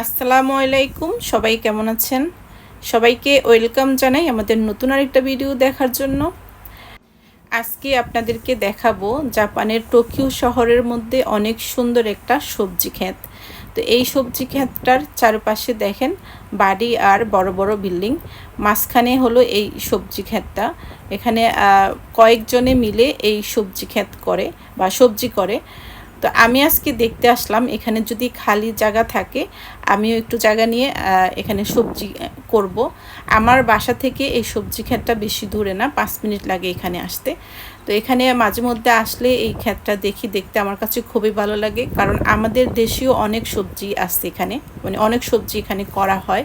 আসসালামু আলাইকুম, সবাই কেমন আছেন? সবাইকে ওয়েলকাম জানাই আমাদের নতুন আরেকটা ভিডিও দেখার জন্য। আজকে আপনাদেরকে দেখাবো জাপানের টোকিও শহরের মধ্যে অনেক সুন্দর একটা সবজি ক্ষেত। তো এই সবজি ক্ষেতটার চারপাশে দেখেন বাড়ি আর বড় বড় বিল্ডিং। মাঝখানে হলো এই সবজি ক্ষেতটা। এখানে কয়েকজনে মিলে এই সবজি ক্ষেত করে বা সবজি করে। তো আমি আজকে দেখতে আসলাম, এখানে যদি খালি জায়গা থাকে, আমিও একটু জায়গা নিয়ে এখানে সবজি করব। আমার বাসা থেকে এই সবজি ক্ষেতটা বেশি দূরে না, পাঁচ মিনিট লাগে এখানে আসতে। তো এখানে মাঝে মধ্যে আসলে এই ক্ষেতটা দেখি, দেখতে আমার কাছে খুবই ভালো লাগে, কারণ আমাদের দেশীয় অনেক সবজি আসছে এখানে মানে অনেক সবজি এখানে করা হয়।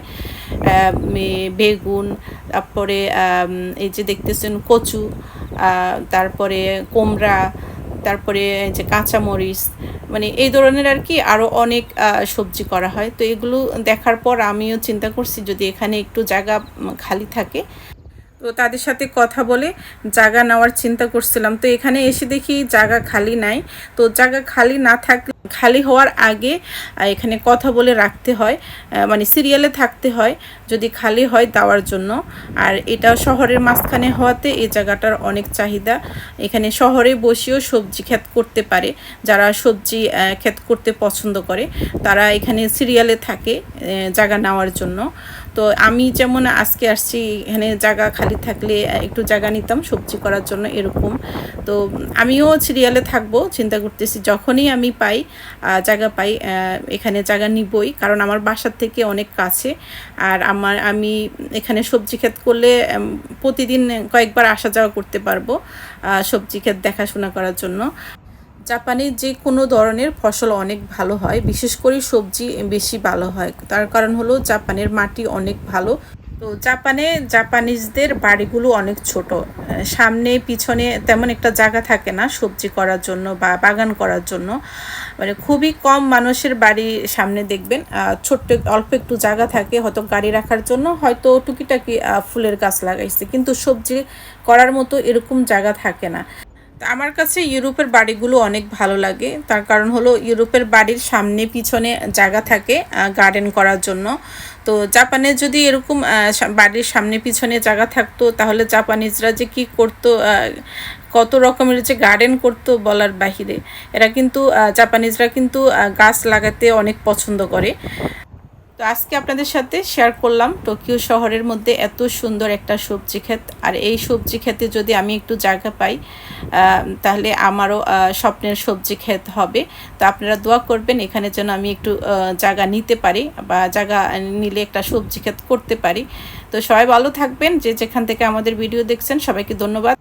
বেগুন, তারপরে এই যে দেখতেছেন কচু তারপরে, কুমড়া তারপরে যে কাঁচামরিচ মানে এই ধরনের আর কি আরও অনেক সবজি করা হয়। তো এগুলো দেখার পর আমিও চিন্তা করছি যদি এখানে একটু জায়গা খালি থাকে। তো তাদের সাথে কথা বলে জায়গা নেওয়ার চিন্তা করছিলাম। তো এখানে এসে দেখি জায়গা খালি নাই। তো জায়গা খালি না থাকলে খালি হওয়ার আগে এখানে কথা বলে রাখতে হয় মানে সিরিয়ালে থাকতে হয়, যদি খালি হয় দেওয়ার জন্য। আর এটা শহরের মাঝখানে হওয়াতে এই জায়গাটার অনেক চাহিদা। এখানে শহরে বসেও সবজি ক্ষেত করতে পারে। যারা সবজি ক্ষেত করতে পছন্দ করে, তারা এখানে সিরিয়ালে থাকে জায়গা নেওয়ার জন্য। তো আমি যেমন আজকে আসছি, এখানে জায়গা খালি থাকলে একটু জায়গা নিতাম সবজি করার জন্য এরকম। তো আমিও সিরিয়ালে থাকব, চিন্তা করতেছি। যখনই আমি পাই জায়গা পাই এখানে জায়গা নিবই, কারণ আমার বাসার থেকে অনেক কাছে। আর আমার, আমি এখানে সবজি ক্ষেত করলে প্রতিদিন কয়েকবার আসা যাওয়া করতে পারব সবজি ক্ষেত দেখাশোনা করার জন্য। জাপানে যে কোনো ধরনের ফসল অনেক ভালো হয়, বিশেষ করে সবজি বেশি ভালো হয়। তার কারণ হলো জাপানের মাটি অনেক ভালো। তো জাপানে জাপানিজদের বাড়িগুলো অনেক ছোট। সামনে, পিছনে তেমন একটা জায়গা থাকে না সবজি করার জন্য বা বাগান করার জন্য। মানে খুবই কম মানুষের বাড়ি সামনে দেখবেন। ছোট্ট অল্প একটু জায়গা থাকে হয়তো গাড়ি রাখার জন্য, হয়তো টুকিটাকি ফুলের গাছ লাগাইছে। কিন্তু সবজি করার মতো এরকম জায়গা থাকে না। আমার কাছে ইউরোপের বাড়িগুলো অনেক ভালো লাগে। তার কারণ হলো ইউরোপের বাড়ির সামনে পিছনে জায়গা থাকে গার্ডেন করার জন্য। তো জাপানে যদি এরকম বাড়ির সামনে পিছনে জায়গা থাকতো, তাহলে জাপানিজরা যে কি করতো কত রকমের যে গার্ডেন করতো বলার বাহিরে, এরা কিন্তু জাপানিজরা কিন্তু গাছ লাগাতে অনেক পছন্দ করে। তো আজকে আপনাদের সাথে শেয়ার করলাম টোকিও শহরের মধ্যে এত সুন্দর একটা সবজি ক্ষেত। আর এই সবজি ক্ষেতে যদি আমি একটু জায়গা পাই তাহলে আমারও স্বপ্নের সবজি ক্ষেত হবে। তো আপনারা দোয়া করবেন এখানে যেন আমি একটু জায়গা নিতে পারি বা জায়গা নিলে একটা সবজি ক্ষেত করতে পারি। তো সবাই ভালো থাকবেন। যে যেখান থেকে আমাদের ভিডিও দেখছেন, সবাইকে ধন্যবাদ।